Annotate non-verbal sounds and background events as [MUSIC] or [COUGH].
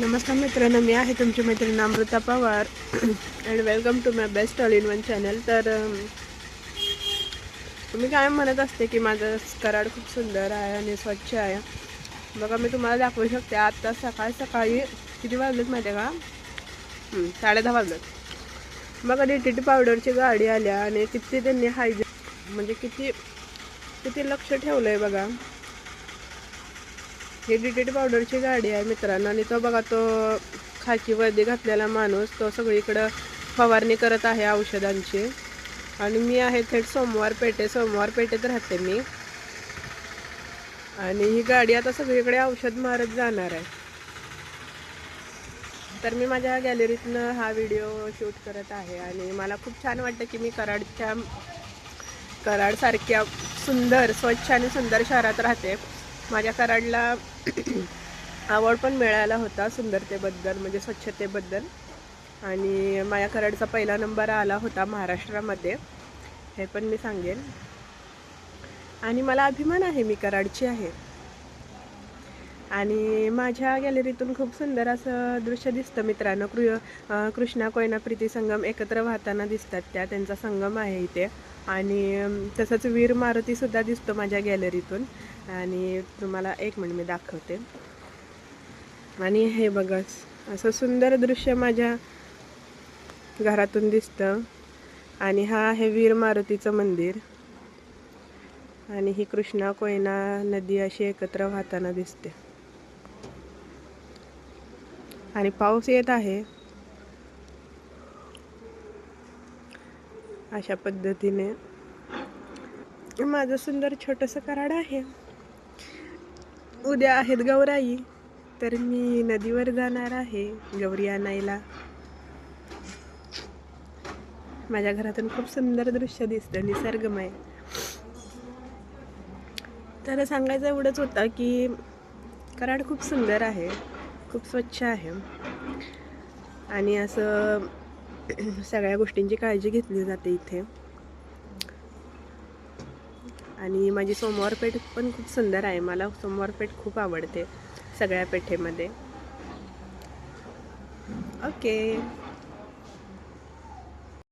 नमस्कार मित्रांनो मी आहे तुमची मैत्रीण Amruta Pawar. And welcome to my best all in one channel तर तुम्ही काय म्हणत असते की माझं कराड खूप सुंदर आहे आणि स्वच्छ आहे? बघा मी तुम्हाला दाखवू शकते. आत्ता सकाळी सकाळी किती वाजलेत माहिती आहे का साडेदहा वाजलेत. बघा डी टी टी पावडरची गाडी आल्या आणि किती त्यांनी हायजे म्हणजे किती किती लक्ष ठेवलं आहे बघा. ही डी पावडरची गाडी आहे मित्रांनो. आणि तो बघा तो खाकी वर्दी घातलेला माणूस तो सगळीकडं फवारणी करत आहे औषधांची. आणि मी आहे थेट सोमवार पेठे सोमवार पेठेत राहते मी. आणि ही गाडी आता सगळीकडे औषध मारत जाणार आहे. तर मी माझ्या गॅलरीतनं हा व्हिडिओ शूट करत आहे आणि मला खूप छान वाटतं की मी कराडच्या कराडसारख्या सुंदर स्वच्छ आणि सुंदर शहरात राहते. माझ्या कराडला [CLEARS THROAT] आवड पण मिळाला होता सुंदरतेबद्दल म्हणजे स्वच्छतेबद्दल. आणि माझ्या कराडचा पहिला नंबर आला होता महाराष्ट्रामध्ये. हे पण मी सांगेन. आणि मला अभिमान आहे मी कराडची आहे. आणि माझ्या गॅलरीतून खूप सुंदर असं दृश्य दिसतं मित्रांनो. कृ कृष्णा कोयना प्रीती संगम एकत्र वाहताना दिसतात त्या त्यांचा संगम आहे इथे. आणि तसंच वीर मारुतीसुद्धा दिसतो माझ्या गॅलरीतून. आणि तुम्हाला एक मिनिट मी दाखवते. आणि हे बघा असं सुंदर दृश्य माझ्या घरातून दिसतं. आणि हा आहे वीर मारुतीचं मंदिर. आणि ही कृष्णा कोयना नदी अशी एकत्र वाहताना दिसते. आणि पाऊस येत आहे. अशा पद्धतीने. माझं सुंदर छोटंसं कराड आहे. उद्या आहेत गौराई तर मी नदीवर जाणार आहे गौरी आणायला. माझ्या घरातून खूप सुंदर दृश्य दिसतं निसर्गमय. तर सांगायचं एवढंच होतं की कराड खूप सुंदर आहे खूप स्वच्छ आहे. आणि असं [CLEARS THROAT] सगळ्या गोष्टींची काळजी घेतली जाते इथे. आणि माझी सोमवार पेठ पण खूप सुंदर आहे. मला सोमवार पेठ खूप आवडते सगळ्या पेठेमध्ये. ओके.